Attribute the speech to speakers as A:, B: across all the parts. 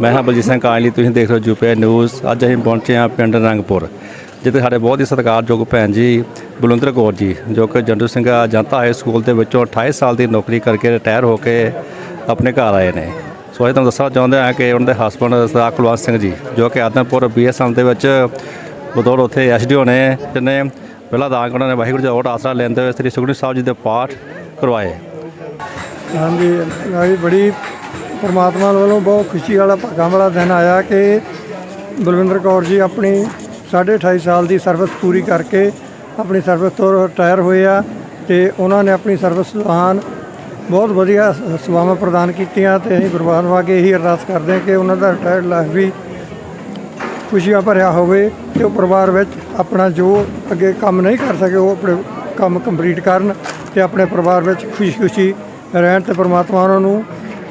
A: ਮੈਂ ਹਾਂ ਬਲਜੀਤ ਸਿੰਘ ਕਾਲੀ ਤੁਸੀਂ ਦੇਖ ਰਹੇ ਹੋ ਯੂਪੀ ਨਿਊਜ਼। ਅੱਜ ਅਸੀਂ ਪਹੁੰਚੇ ਹਾਂ ਪਿੰਡ ਰੰਗਪੁਰ, ਜਿੱਥੇ ਸਾਡੇ ਬਹੁਤ ਹੀ ਸਤਿਕਾਰਯੋਗ ਭੈਣ ਜੀ ਬਲਵੰਦਰ ਕੌਰ ਜੀ, ਜੋ ਕਿ ਜੰਡੂ ਸਿੰਘਾ ਜਨਤਾ ਹਾਈ ਸਕੂਲ ਦੇ ਵਿੱਚੋਂ 28 ਸਾਲ ਦੀ ਨੌਕਰੀ ਕਰਕੇ ਰਿਟਾਇਰ ਹੋ ਕੇ ਆਪਣੇ ਘਰ ਆਏ ਨੇ। ਸੋ ਅਸੀਂ ਤੁਹਾਨੂੰ ਦੱਸਣਾ ਚਾਹੁੰਦੇ ਹਾਂ ਕਿ ਉਹਨਾਂ ਦੇ ਹਸਬੰਡ ਸਰਦਾਰ ਕੁਲਵੰਤ ਸਿੰਘ ਜੀ, ਜੋ ਕਿ ਆਦਮਪੁਰ ਬੀਐਸਐਮ ਦੇ ਵਿੱਚ ਬਤੌਰ ਉੱਥੇ ਐਸਡੀਓ ਨੇ ਜਿਹਨੇ ਪਹਿਲਾਂ ਤਾਂ ਉਹਨਾਂ ਨੇ, ਵਾਹਿਗੁਰੂ ਜੀ ਦਾ ਆਸਰਾ ਲੈਂਦੇ ਹੋਏ ਸ੍ਰੀ ਸੁਖਮਨੀ ਸਾਹਿਬ ਜੀ ਦੇ ਪਾਠ ਕਰਵਾਏ।
B: ਹਾਂਜੀ ਬੜੀ ਪਰਮਾਤਮਾ ਵੱਲੋਂ ਬਹੁਤ ਖੁਸ਼ੀ ਵਾਲਾ ਭਾਗਾਂ ਵਾਲਾ ਦਿਨ ਆਇਆ ਕਿ ਬਲਵਿੰਦਰ ਕੌਰ ਜੀ ਆਪਣੀ 28.5 ਸਾਲ ਦੀ ਸਰਵਿਸ ਪੂਰੀ ਕਰਕੇ ਆਪਣੀ ਸਰਵਿਸ ਤੋਂ ਰਿਟਾਇਰ ਹੋਏ ਆ ਤੇ ਉਹਨਾਂ ਨੇ ਆਪਣੀ ਸਰਵਿਸ ਦੌਰਾਨ ਬਹੁਤ ਵਧੀਆ ਸ- ਸੇਵਾਵਾਂ ਪ੍ਰਦਾਨ ਕੀਤੀਆਂ ਤੇ ਅਸੀਂ ਪਰਮਾਤਮਾ ਅੱਗੇ ਇਹੀ ਅਰਦਾਸ ਕਰਦੇ ਹਾਂ ਕਿ ਉਹਨਾਂ ਦਾ ਰਿਟਾਇਰਡ ਲਾਈਫ ਵੀ ਖੁਸ਼ੀਆਂ ਭਰਿਆ ਹੋਵੇ ਤੇ ਉਹ ਪਰਿਵਾਰ ਵਿੱਚ ਆਪਣਾ ਜੋ ਅੱਗੇ ਕੰਮ ਨਹੀਂ ਕਰ ਸਕੇ ਉਹ ਆਪਣੇ ਕੰਮ ਕੰਪਲੀਟ ਕਰਨ ਤੇ ਆਪਣੇ ਪਰਿਵਾਰ ਵਿੱਚ ਖੁਸ਼ੀ-ਖੁਸ਼ੀ ਰਹਿਣ ਤੇ ਪਰਮਾਤਮਾ ਉਹਨਾਂ ਨੂੰ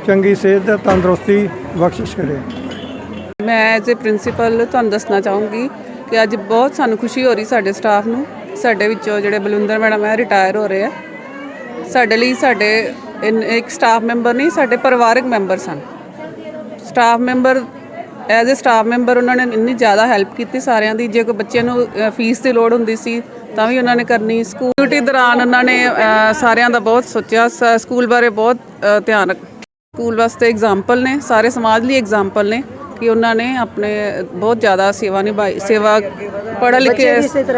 B: ਚੰਗੀ ਸਿਹਤ ਤੇ ਤੰਦਰੁਸਤੀ ਬਖਸ਼ਿਸ਼ ਕਰੇ।
C: ਮੈਂ ਐਜ਼ ਅ ਪ੍ਰਿੰਸੀਪਲ ਤੁਹਾਨੂੰ ਦੱਸਣਾ ਚਾਹੂੰਗੀ ਕਿ ਅੱਜ ਬਹੁਤ ਸਾਨੂੰ ਖੁਸ਼ੀ ਹੋ ਰਹੀ ਸਾਡੇ ਸਟਾਫ ਨੂੰ। ਸਾਡੇ ਵਿੱਚੋਂ ਜਿਹੜੇ ਬਲਵਿੰਦਰ ਮੈਡਮ ਹੈ ਰਿਟਾਇਰ ਹੋ ਰਹੇ ਆ। ਸਾਡੇ ਲਈ ਸਾਡੇ ਇਨ- ਇੱਕ ਸਟਾਫ ਮੈਂਬਰ ਨਹੀਂ, ਸਾਡੇ ਪਰਿਵਾਰਕ member son staff member as a staff member ਉਹਨਾਂ ਨੇ ਇੰਨੀ ਜ਼ਿਆਦਾ ਹੈਲਪ ਕੀਤੀ ਸਾਰਿਆਂ ਦੀ। ਜੇ ਕੋਈ ਬੱਚਿਆਂ ਨੂੰ ਫੀਸ ਦੀ ਲੋੜ ਹੁੰਦੀ ਸੀ, ਤਾਂ ਵੀ ਉਹਨਾਂ ਨੇ ਕਰਨੀ। ਸਕੂਲ ਡਿਊਟੀ ਦੌਰਾਨ ਉਹਨਾਂ ਨੇ ਸਾਰਿਆਂ ਦਾ ਬਹੁਤ ਸੋਚਿਆ। ਸ- ਸਕੂਲ ਬਾਰੇ ਬਹੁਤ ਧਿਆਨ ਰੱਖ ਸਕੂਲ ਵਾਸਤੇ ਐਗਜ਼ਾਮਪਲ ਨੇ ਸਾਰੇ ਸਮਾਜ ਲਈ ਐਗਜ਼ਾਮਪਲ ਨੇ ਕਿ ਉਹਨਾਂ ਨੇ ਆਪਣੇ ਬਹੁਤ ਜ਼ਿਆਦਾ ਸੇਵਾ ਨਿਭਾਈ ਸੇਵਾ ਪੜ੍ਹ ਲਿਖੇ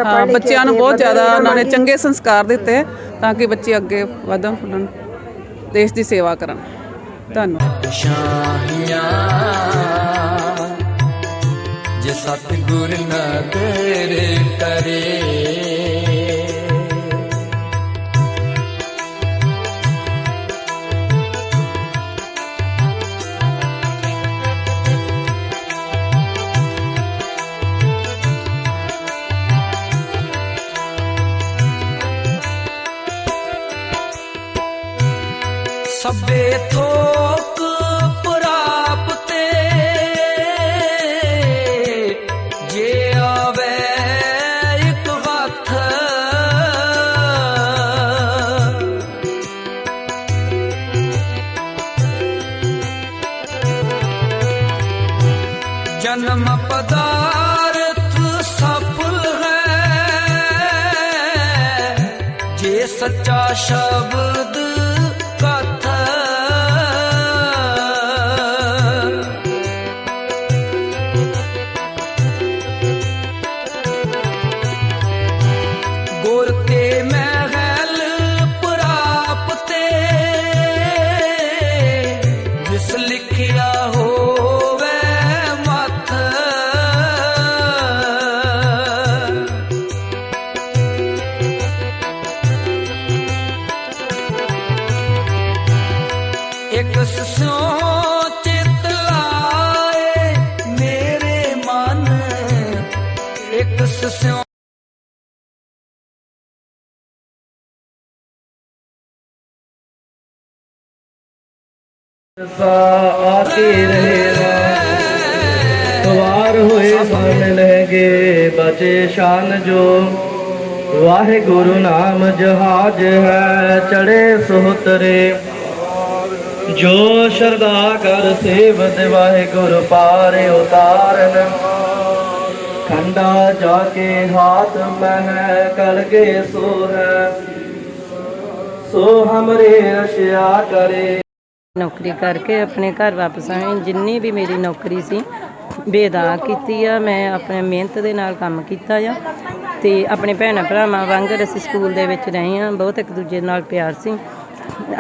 C: ਹਾਂ ਬੱਚਿਆਂ ਨੂੰ ਬਹੁਤ ਜ਼ਿਆਦਾ ਉਹਨਾਂ ਨੇ ਚੰਗੇ ਸੰਸਕਾਰ ਦਿੱਤੇ ਤਾਂ ਕਿ ਬੱਚੇ ਅੱਗੇ ਵਧਣ ਫੁੱਲਣ ਦੇਸ਼ ਦੀ ਸੇਵਾ ਕਰਨ। ਧੰਨਵਾਦ।
D: ਸ਼ਾਹੀਆਂ ਜੇ ਸਤਿਗੁਰ ਨਾ ਤੇਰੇ ਕਰੇ ਸਭੇ ਥੋਕ ਪ੍ਰਾਪਤੇ। ਜੇ ਆਵੇ ਇੱਕ ਹੱਥ ਜਨਮ ਪਦਾਰਥ ਸਫਲ ਹੈ। ਜੇ ਸੱਚਾ ਸ਼ਬਦ ਇੱਕ ਸਿਉ
E: ਰਹੇਗਾ ਸਵਾਰ ਹੋਏ ਮਨ ਲਹਿਗੇ ਬਚੇ ਸ਼ਾਨ ਜੋ ਵਾਹਿਗੁਰੂ ਨਾਮ ਜਹਾਜ ਹੈ ਚੜੇ ਸੋਤਰੇ ਜੋ ਸ਼ਰਦਾ ਕਰ ਸੇਵਤ ਵਾਹਿਗੁਰੂ ਪਾਰ ਉਤਾਰਨ। ਖੰਡਾ ਜਾ ਕੇ ਹਾਥ ਮਹਿ ਕਲਗੇ ਸੋ ਸੋ ਹਮਰੇ ਰਸ਼ਿਆ ਕਰੇ।
F: ਨੌਕਰੀ ਕਰਕੇ ਆਪਣੇ ਘਰ ਵਾਪਸ ਆਏ। ਜਿੰਨੀ ਵੀ ਮੇਰੀ ਨੌਕਰੀ ਸੀ ਬੇਦਾ ਕੀਤੀ ਆ। ਮੈਂ ਆਪਣੇ ਮਿਹਨਤ ਦੇ ਨਾਲ ਕੰਮ ਕੀਤਾ ਆ। ਤੇ ਆਪਣੇ ਭੈਣਾਂ ਭਰਾਵਾਂ ਵਾਂਗਰ ਅਸੀਂ ਸਕੂਲ ਦੇ ਵਿੱਚ ਰਹੇ ਆ ਬਹੁਤ ਇੱਕ ਦੂਜੇ ਨਾਲ ਪਿਆਰ ਸੀ।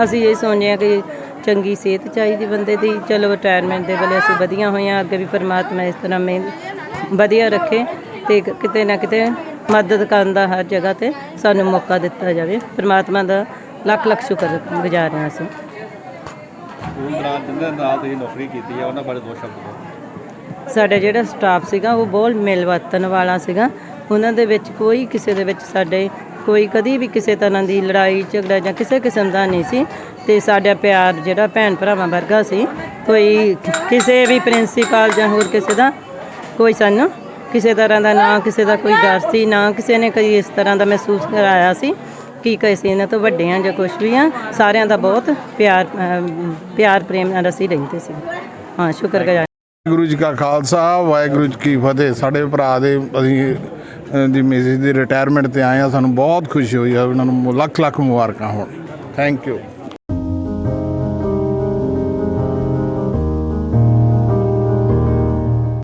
F: ਅਸੀਂ ਇਹ ਸੋਚਦੇ ਸੋਚਿਆ ਕਿ ਚੰਗੀ ਸਿਹਤ ਚਾਹੀਦੀ ਬੰਦੇ ਦੀ। ਚਲੋ ਰਿਟਾਇਰਮੈਂਟ ਦੇ ਵੇਲੇ ਅਸੀਂ ਵਧੀਆ ਹੋਏ ਆ ਅੱਗੇ ਵੀ ਪਰਮਾਤਮਾ ਇਸ ਤਰ੍ਹਾਂ ਮਿਹਨਤ ਵਧੀਆ ਰੱਖੇ ਤੇ ਕਿਤੇ ਨਾ ਕਿਤੇ ਮਦਦ ਕਰਨ ਦਾ ਹਰ ਜਗ੍ਹਾ ਤੇ ਸਾਨੂੰ ਮੌਕਾ ਦਿੱਤਾ ਜਾਵੇ। ਪਰਮਾਤਮਾ ਦਾ ਲੱਖ ਲੱਖ ਸ਼ੁਕਰ ਗੁਜ਼ਾਰ ਹਾਂ ਅਸੀਂ।
A: ਸਕੂਲ ਦੌਰਾਨ ਜਿਨ੍ਹਾਂ ਨਾਲ ਤੁਸੀਂ ਨੌਕਰੀ ਕੀਤੀ ਹੈ ਉਹਨਾਂ ਬਾਰੇ ਦੋ ਸ਼ਬਦ ਬੋਲੋ।
F: ਸਾਡਾ ਜਿਹੜਾ ਸਟਾਫ ਸੀਗਾ ਉਹ ਬਹੁਤ ਮਿਲਵਰਤਨ ਵਾਲਾ ਸੀਗਾ। ਉਹਨਾਂ ਦੇ ਵਿੱਚ ਕੋਈ ਕਿਸੇ ਦੇ ਵਿੱਚ ਸਾਡੇ ਕੋਈ ਕਦੀ ਵੀ ਕਿਸੇ ਤਰ੍ਹਾਂ ਦੀ ਲੜਾਈ ਝਗੜਾ ਜਾਂ ਕਿਸੇ ਕਿਸਮ ਦਾ ਨਹੀਂ ਸੀ। ਤੇ ਸਾਡਾ ਪਿਆਰ ਜਿਹੜਾ ਭੈਣ ਭਰਾਵਾਂ ਵਰਗਾ ਸੀ ਕੋਈ ਕਿਸੇ ਵੀ ਪ੍ਰਿੰਸੀਪਲ ਜਾਂ ਹੋਰ ਕਿਸੇ ਦਾ ਕੋਈ ਸਾਨੂੰ ਕਿਸੇ ਤਰ੍ਹਾਂ ਦਾ ਨਾ ਕਿਸੇ ਦਾ ਕੋਈ ਡਰ ਸੀ, ਨਾ ਕਿਸੇ ਨੇ ਕਦੀ ਇਸ ਤਰ੍ਹਾਂ ਦਾ ਮਹਿਸੂਸ ਕਰਾਇਆ ਸੀ ਕਿ ਕਿਸੇ ਇਹਨਾਂ ਤੋਂ ਵੱਡੇ ਆ ਜਾਂ ਕੁਝ ਵੀ ਆ ਸਾਰਿਆਂ ਦਾ ਬਹੁਤ ਪਿਆਰ ਪਿਆਰ ਪ੍ਰੇਮ ਨਾਲ ਅਸੀਂ ਰਹਿੰਦੇ ਸੀ। ਹਾਂ, ਸ਼ੁਕਰਗੁਜ਼ਾਰ।
G: ਗੁਰੂ ਜੀ ਕਾ ਖਾਲਸਾ, ਵਾਹਿਗੁਰੂ ਜੀ ਕੀ ਫਤਿਹ। ਸਾਡੇ ਭਰਾ ਦੇ ਅਸੀਂ ਦੀ ਮੈਸੇਜ ਦੀ ਰਿਟਾਇਰਮੈਂਟ ਤੇ ਆਏ ਆ ਸਾਨੂੰ ਬਹੁਤ ਖੁਸ਼ੀ ਹੋਈ ਆ। ਉਹਨਾਂ ਨੂੰ ਲੱਖ ਲੱਖ ਮੁਬਾਰਕਾਂ ਹੋਣ। Thank you